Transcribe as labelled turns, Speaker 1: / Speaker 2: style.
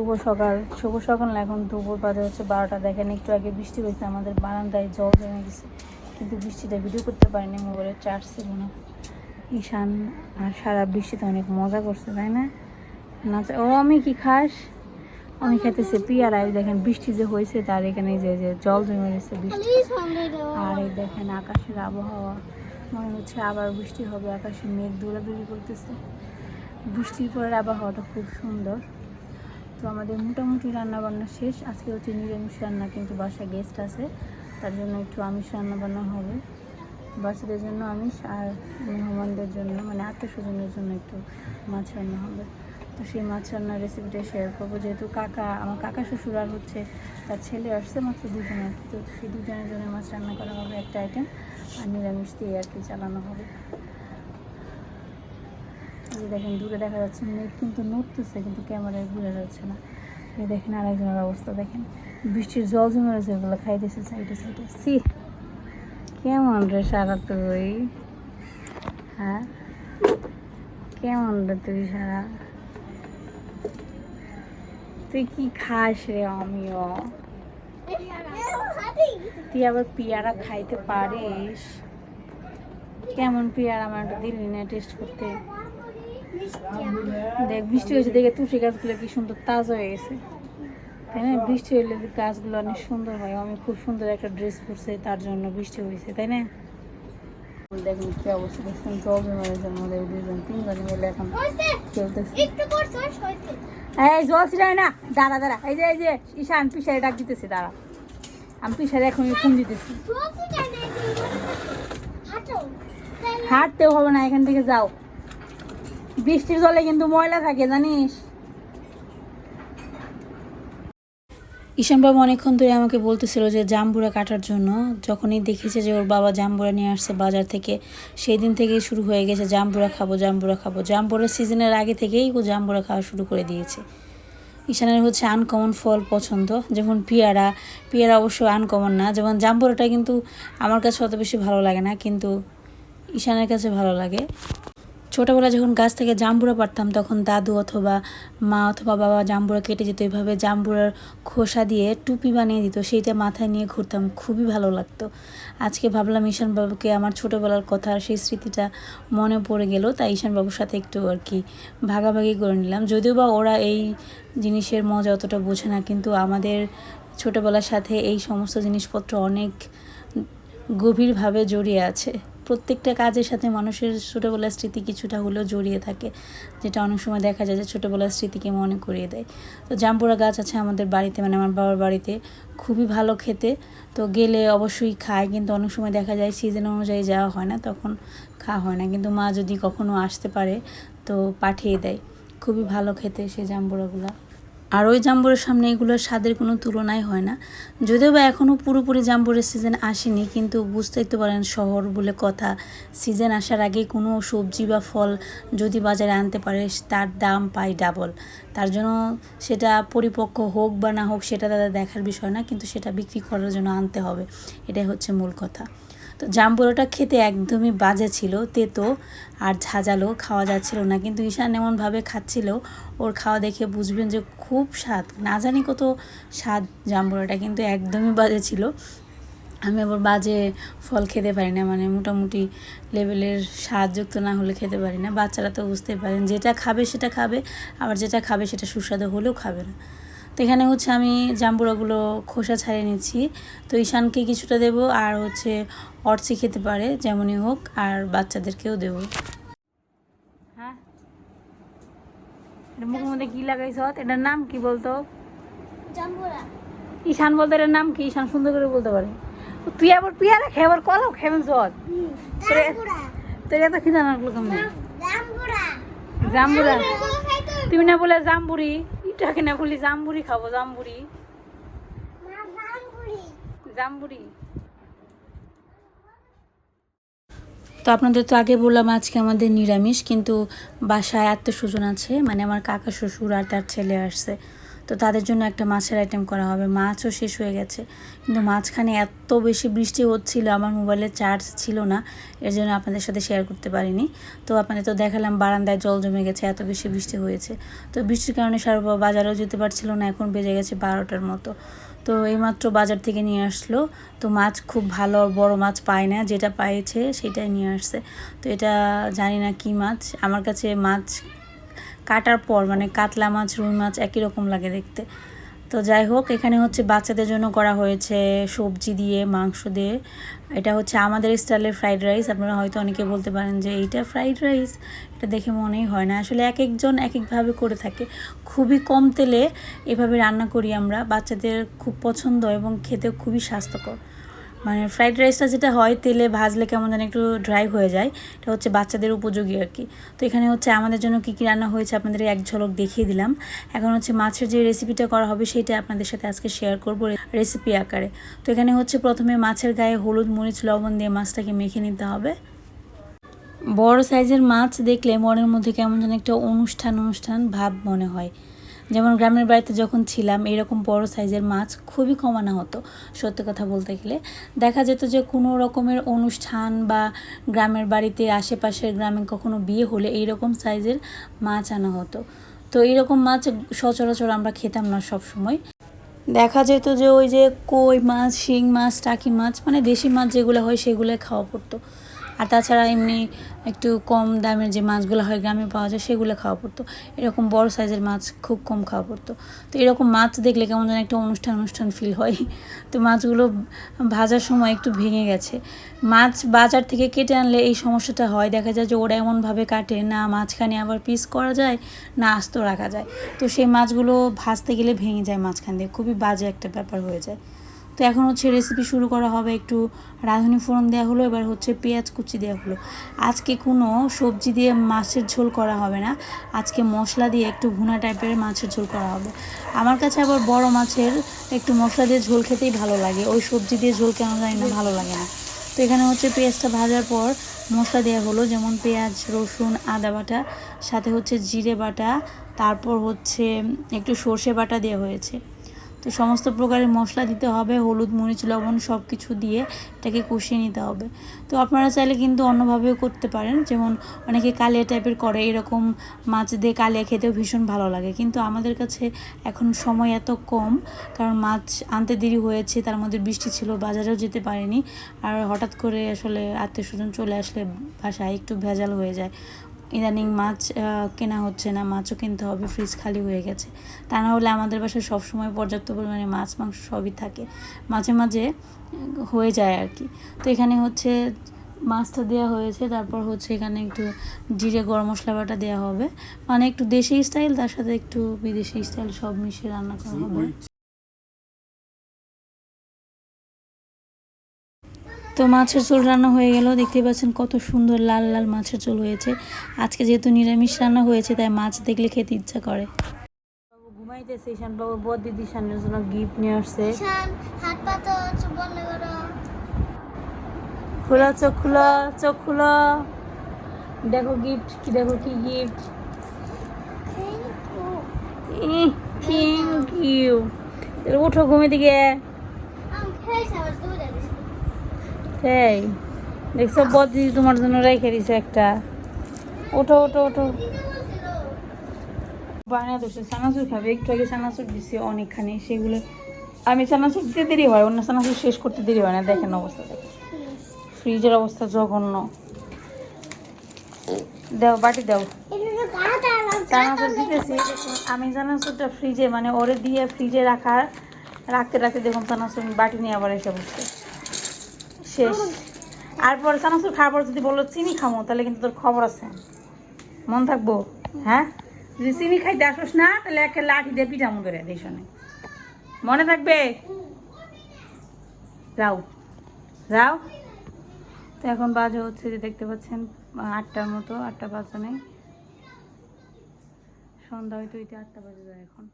Speaker 1: শুভ সকাল। শুভ সকাল এখন দুপুর বাজে হচ্ছে বারোটা। দেখেন একটু আগে বৃষ্টি হয়েছে আমাদের বারান্দায় জল জমে গেছে। কিন্তু বৃষ্টিটা ভিডিও করতে পারিনি মোবাইলে চার্জ ছিল না। ঈশান আর সারা বৃষ্টিতে অনেক মজা করছে তাই না? নাচে ও আমি কি খাস? আমি খেতেছি পিয়ারা এই দেখেন বৃষ্টি যে হয়েছে তার এখানে যে যে জল জমে গেছে বৃষ্টি। আর এই দেখেন আকাশের আবহাওয়া। মনে হচ্ছে আবার বৃষ্টি হবে আকাশে মেঘ দৌড়াদৌড়ি করতেছে। বৃষ্টির পরের আবহাওয়াটা খুব সুন্দর। তো আমাদের মোটামুটি রান্না বান্না শেষ। আজকে হচ্ছে নিরামিষ রান্না, কিন্তু বাসায় গেস্ট আছে। তার জন্য একটু আমিষ রান্না বান্না হবে। বাচ্চাদের জন্য আমিষ আর মেহমানদের জন্য মানে আত্মীয় স্বজনের জন্য একটু মাছ রান্না হবে। তো সেই মাছ রান্নার রেসিপিটা শেয়ার করব। যেহেতু কাকা, আমার কাকা শ্বশুর আর হচ্ছে তার ছেলে আসছে মাত্র দুজনে আর কি। তো সেই দুজনের জন্য মাছ রান্না করা হবে একটা আইটেম আর নিরামিষ দিয়ে আর কি চালানো হবে। যে দেখেন, দূরে দেখা যাচ্ছে মেঘ কিন্তু নড়তেছে, কিন্তু ক্যামেরায় বোঝা যাচ্ছে না। এই দেখেন আরেকজনের অবস্থা, দেখেন। বৃষ্টির জল জমে রয়েছে ওগুলো খাইতেছে, সাইডে সাইডে। সি কেমন রে সারা তুই? হ্যাঁ? কেমন রে তুই সারা? তুই কি খাস রে আমিও? তুই আবার পেয়ারা খাইতে পারিস? কেমন পেয়ারা? আমার দিলি না টেস্ট করতে। দেখ বৃষ্টি হয়েছে দেখে তুলসী গাছগুলো কি সুন্দর তাজা হয়ে গেছে। তাই না? বৃষ্টি হলে গাছগুলো অনেক সুন্দর হয়। আমি খুব সুন্দর একটা ড্রেস পরছে তার জন্য বৃষ্টি হয়েছে তাই না? দেখুন কি অবস্থা দেখছেন? জল জমে আমাদের দুজন তিনজন মিলে এখন খেলতেছে এই জল না। দাঁড়া দাঁড়া। এই যে এই যে ঈশান পিসারে ডাক দিতেছি দাঁড়া। আমি পিসারে এখন ফোন দিতেছি। হাঁটতেও হবে না এখান থেকে যাও। বৃষ্টির জলে কিন্তু ময়লা থাকে, জানিস? ঈশানবাবু অনেকক্ষণ ধরে আমাকে বলতেছিল যে জাম্বুরা কাটার জন্য। যখনই দেখেছে যে ওর বাবা জাম্বুরা নিয়ে আসছে বাজার থেকে, সেই দিন থেকেই শুরু হয়ে গেছে জাম্বুরা খাব জাম্বুরা খাব। জাম্বুরার সিজনের আগে থেকেই ও জাম্বুরা খাওয়া শুরু করে দিয়েছে। ঈশানের হচ্ছে আনকমন ফল পছন্দ, যেমন পেয়ারা। পেয়ারা অবশ্য আনকমন না, যেমন জাম্বুরাটা কিন্তু আমার কাছে অত বেশি ভালো লাগে না, কিন্তু ঈশানের কাছে ভালো লাগে। ছোটোবেলায় যখন গাছ থেকে জাম্বুরা পারতাম, তখন দাদু অথবা মা অথবা বাবা জাম্বুরা কেটে যেত এভাবে জাম্বুরার খোসা দিয়ে টুপি বানিয়ে দিত। সেইটা মাথায় নিয়ে ঘুরতাম। খুবই ভালো লাগতো। আজকে ভাবলাম ঈশান বাবুকে আমার ছোটোবেলার কথা সেই স্মৃতিটা মনে পড়ে গেল, তাই ঈশান বাবুর সাথে একটু আর কি ভাগাভাগি করে নিলাম। যদিও বা ওরা এই জিনিসের মজা অতটা বোঝে না, কিন্তু আমাদের ছোটোবেলার সাথে এই সমস্ত জিনিসপত্র অনেক গভীরভাবে জড়িয়ে আছে। প্রত্যেকটা কাজের সাথে মানুষের ছোটোবেলার স্মৃতি কিছুটা হলেও জড়িয়ে থাকে, যেটা অনেক সময় দেখা যায় যে ছোটোবেলার স্মৃতিকে মনে করিয়ে দেয়। তো জাম্বুরা গাছ আছে আমাদের বাড়িতে মানে আমার বাবার বাড়িতে, খুবই ভালো খেতে। তো গেলে অবশ্যই খায়, কিন্তু অনেক সময় দেখা যায় সিজন অনুযায়ী যাওয়া হয় না, তখন খাওয়া হয় না। কিন্তু মা যদি কখনো আসতে পারে, তো পাঠিয়ে দেয়। খুবই ভালো খেতে সেই জাম্বুরাগুলো। আর ওই জাম্বুরের সামনে এগুলোর স্বাদের কোনো তুলনাই হয় না। যদিও বা এখনও পুরোপুরি জাম্বুরের সিজন আসেনি, কিন্তু বুঝতেই তো পারেন শহর বলে কথা সিজন আসার আগে কোনো সবজি বা ফল যদি বাজারে আনতে পারে, তার দাম পায় ডাবল তার জন্য সেটা পরিপক্ক হোক বা না হোক, সেটা তাদের দেখার বিষয় না, কিন্তু সেটা বিক্রি করার জন্য আনতে হবে। এটাই হচ্ছে মূল কথা। তো জাম্বুরাটা খেতে একদমই বাজে ছিল, তেতো আর ঝাঁঝালো খাওয়া যাচ্ছিল না। কিন্তু ঈশান এমনভাবে খাচ্ছিল, ওর খাওয়া দেখে বুঝবেন যে খুব স্বাদ। না জানি কত স্বাদ জাম্বুরাটা কিন্তু একদমই বাজে ছিল। আমি আবার বাজে ফল খেতে পারি না মানে মোটামুটি লেভেলের স্বাদযুক্ত না হলে খেতে পারি না। বাচ্চারা তো বুঝতে পারেন, যেটা খাবে সেটা খাবে, আবার যেটা খাবে সেটা সুস্বাদু হলেও খাবে না। এখানে হচ্ছে আমি জাম্বুরাগুলো খোসা ছাড়িয়ে নিচ্ছি। তো ঈশানকে কিছুটা দেব আর হচ্ছে অর্চি খেতে পারে যেমনই হোক আর বাচ্চাদেরকেও দেব। হ্যাঁ? মুখের মধ্যে কি লাগাইছ? এটার নাম কি বলতো?
Speaker 2: জাম্বুরা।
Speaker 1: ঈশান বলতে এটার নাম কি? ঈশান সুন্দর করে বলতে পারে। তুই আবার পিয়ারা খেয়ে আবার কলাও খেবেন সদ তোরে
Speaker 2: জাম্বুরা।
Speaker 1: তোর এত খিদা লাগল
Speaker 2: জাম্বুরা।
Speaker 1: জাম্বুরা। তুমি না বলে জাম্বুরি। এটাকে না বলি জাম্বুরি খাব জাম্বুরি
Speaker 2: জামবুড়ি। জাম্বুরি
Speaker 1: জাম্বুরি তো আপনাদের তো আগে বললাম আজকে আমাদের নিরামিষ কিন্তু বাসায় আত্মীয় স্বজন আছে মানে আমার কাকা শ্বশুর আর তার ছেলে আসছে। তো তাদের জন্য একটা মাছের আইটেম করা হবে। মাছও শেষ হয়ে গেছে। কিন্তু মাঝখানে এত বেশি বৃষ্টি হচ্ছিল, আমার মোবাইলে চার্জ ছিল না। এর জন্য আপনাদের সাথে শেয়ার করতে পারিনি। তো আপনাদের তো দেখালাম, বারান্দায় জল জমে গেছে, এত বেশি বৃষ্টি হয়েছে। তো বৃষ্টির কারণে সারা বাজারেও যেতে পারছিল না, এখন বেজে গেছে বারোটার মতো। তো এইমাত্র বাজার থেকে নিয়ে আসলো। তো মাছ খুব ভালো, বড় মাছ পায় না, যেটা পাইছে সেটাই নিয়ে আসছে। তো এটা জানি না কি মাছ। আমার কাছে মাছ কাটার পর মানে কাতলা মাছ, রুই মাছ একই রকম লাগে দেখতে। তো যাই হোক, এখানে হচ্ছে বাচ্চাদের জন্য করা হয়েছে সবজি দিয়ে, মাংস দিয়ে। এটা হচ্ছে আমাদের স্টাইলের ফ্রাইড রাইস। আপনারা হয়তো অনেকে বলতে পারেন যে, এইটা ফ্রাইড রাইস? এটা দেখে মনেই হয় না। আসলে এক একজন এক একভাবে করে থাকে। খুবই কম তেলে এভাবে রান্না করি আমরা। বাচ্চাদের খুব পছন্দ এবং খেতে খুবই স্বাস্থ্যকর। মানে ফ্রাইড রাইসটা যেটা হয়, তেলে ভাজলে কেমন যেন একটু ড্রাই হয়ে যায়। এটা হচ্ছে বাচ্চাদের উপযোগী আর কি। তো এখানে হচ্ছে আমাদের জন্য কী কী রান্না হয়েছে আপনাদের এক ঝলক দেখিয়ে দিলাম। এখন হচ্ছে মাছের যে রেসিপিটা করা হবে, সেটা আপনাদের সাথে আজকে শেয়ার করব রেসিপি আকারে। তো এখানে হচ্ছে প্রথমে মাছের গায়ে হলুদ, মরিচ, লবণ দিয়ে মাছটাকে মেখে নিতে হবে। বড় সাইজের মাছ দেখলে মনের মধ্যে কেমন যেন একটা অনুষ্ঠান অনুষ্ঠান ভাব মনে হয়। যেমন গ্রামের বাড়িতে যখন ছিলাম, এরকম বড় সাইজের মাছ খুবই কমানো হতো, সত্যি কথা বলতে গেলে। দেখা যেত যে কোনো রকমের অনুষ্ঠান বা গ্রামের বাড়িতে, আশেপাশের গ্রামে কখনো বিয়ে হলে এইরকম সাইজের মাছ আনা হতো। তো এইরকম মাছ সচরাচর আমরা খেতাম না সব সময় দেখা যেত যে ওই যে কই মাছ, শিং মাছ, টাকি মাছ মানে দেশি মাছ যেগুলো হয় সেগুলো খাওয়া পড়তো। আর তাছাড়া এমনি একটু কম দামের যে মাছগুলো হয় গ্রামে পাওয়া যায়, সেগুলো খাওয়া পড়তো। এরকম বড় সাইজের মাছ খুব কম খাওয়া পড়তো। তো এরকম মাছ দেখলে কেমন যেন একটা অনুষ্ঠান অনুষ্ঠান ফিল হয়। তো মাছগুলো ভাজার সময় একটু ভেঙে গেছে। মাছ বাজার থেকে কেটে আনলে এই সমস্যাটা হয়। দেখা যায় যে ওরা এমনভাবে কাটে, না মাঝখানে আবার পিস করা যায়, না আস্ত রাখা যায়। তো সেই মাছগুলো ভাজতে গেলে ভেঙে যায় মাঝখান দিয়ে। খুবই বাজে একটা ব্যাপার হয়ে যায়। তো এখন হচ্ছে রেসিপি শুরু করা হবে, একটু রাঁধুনি ফোড়ন দেওয়া হলো, এবার হচ্ছে পেঁয়াজ কুচি দেওয়া হলো। আজকে কোনো সবজি দিয়ে মাছের ঝোল করা হবে না, আজকে মশলা দিয়ে একটু ভুনা টাইপের মাছের ঝোল করা হবে। আমার কাছে আবার বড় মাছের একটু মশলা দিয়ে ঝোল খেতেই ভালো লাগে, ওই সবজি দিয়ে ঝোল কেন জানি না, ভালো লাগে না। তো এখানে হচ্ছে পেঁয়াজটা ভাজার পর মশলা দেওয়া হলো, যেমন পেঁয়াজ, রসুন, আদা বাটা, সাথে হচ্ছে জিরে বাটা, তারপর হচ্ছে একটু সর্ষে বাটা দেওয়া হয়েছে। তো সমস্ত প্রকারের মশলা দিতে হবে, হলুদ, মরিচ, লবণ সব কিছু দিয়ে এটাকে কষিয়ে নিতে হবে। তো আপনারা চাইলে কিন্তু অন্যভাবেও করতে পারেন, যেমন অনেকে কালিয়া টাইপের করে, এরকম মাছ দিয়ে কালিয়া খেতেও ভীষণ ভালো লাগে। কিন্তু আমাদের কাছে এখন সময় এত কম, কারণ মাছ আনতে দেরি হয়েছে, তার মধ্যে বৃষ্টি ছিল, বাজারেও যেতে পারিনি। আর হঠাৎ করে আসলে আত্মীয় স্বজন চলে আসলে বাসায় একটু ভেজাল হয়ে যায়। ইদানিং মাছ কেনা হচ্ছে না মাছও কিনতে হবে ফ্রিজ খালি হয়ে গেছে। তা না হলে আমাদের বাসায় সবসময় পর্যাপ্ত পরিমাণে মাছ মাংস সবই থাকে। মাঝে মাঝে হয়ে যায় আর কি। তো এখানে হচ্ছে মাছটা দেওয়া হয়েছে তারপর হচ্ছে এখানে একটু জিরে গরম মশলা বাটা দেওয়া হবে। মানে একটু দেশি স্টাইল তার সাথে একটু বিদেশি স্টাইল সব মিশিয়ে রান্না করা হবে। তো মাছের ঝোল রান্না হয়ে গেল দেখতে পাচ্ছেন কত সুন্দর লাল লাল মাছের ঝোল হয়েছে। আজকে যেহেতু নিরামিষ রান্না হয়েছে তাই মাছ দেখলে খেতে ইচ্ছা করে। বাবু ঘুমাইতেছে ঈশান বাবু বদ দিদি জন্য গিফট নিয়ে আসছে। খোলা চোখ খুলো চোখ খুলো। দেখো গিফট কি দেখো কি গিফট থ্যাংক ইউ উঠো ঘুমে দিকে
Speaker 2: আমি খেয়েছি আবার দুধ দিছি
Speaker 1: এই, দেখছ, বদ তোমার জন্য রেখে দিছে একটা। ওঠো ওঠো ওঠো।
Speaker 2: দিতে বলছিল
Speaker 1: বানা দোষে চানাচুর খাবে, একটু আগে চানাচুর দিছি অনেকখানি, সেগুলো আমি চানাচুর দিতে দেরি হয়, অন্য চানাচুর শেষ করতে দেরি হয় না, দেখেন অবস্থা, দেখেন। ফ্রিজের অবস্থা জঘন্য। দাও, বাটি দাও। চানাচুর দিতেছি, আমি চানাচুরটা ফ্রিজে মানে ওরে দিয়ে ফ্রিজে রাখা রাখতে রাখতে দেখুন চানাচুর, বাটি নিয়ে আবার এসে বসছে। শেষ। আর পরে খাওয়ার পর যদি বলো চিনি খামো, তাহলে কিন্তু তোর খবর আছে। মন থাকব? হ্যাঁ? যদি চিনি খাইতে আসোস না, তাহলে একটা লাঠি দিয়ে পিঠা মতো রে মনে থাকবে? যাও। যাও। তো এখন বাজে হচ্ছে যে দেখতে পাচ্ছেন, আটটার মতো, আটটা বাজে নেই। সন্ধ্যা হয়তো ওইটা আটটা বাজে যায় এখন।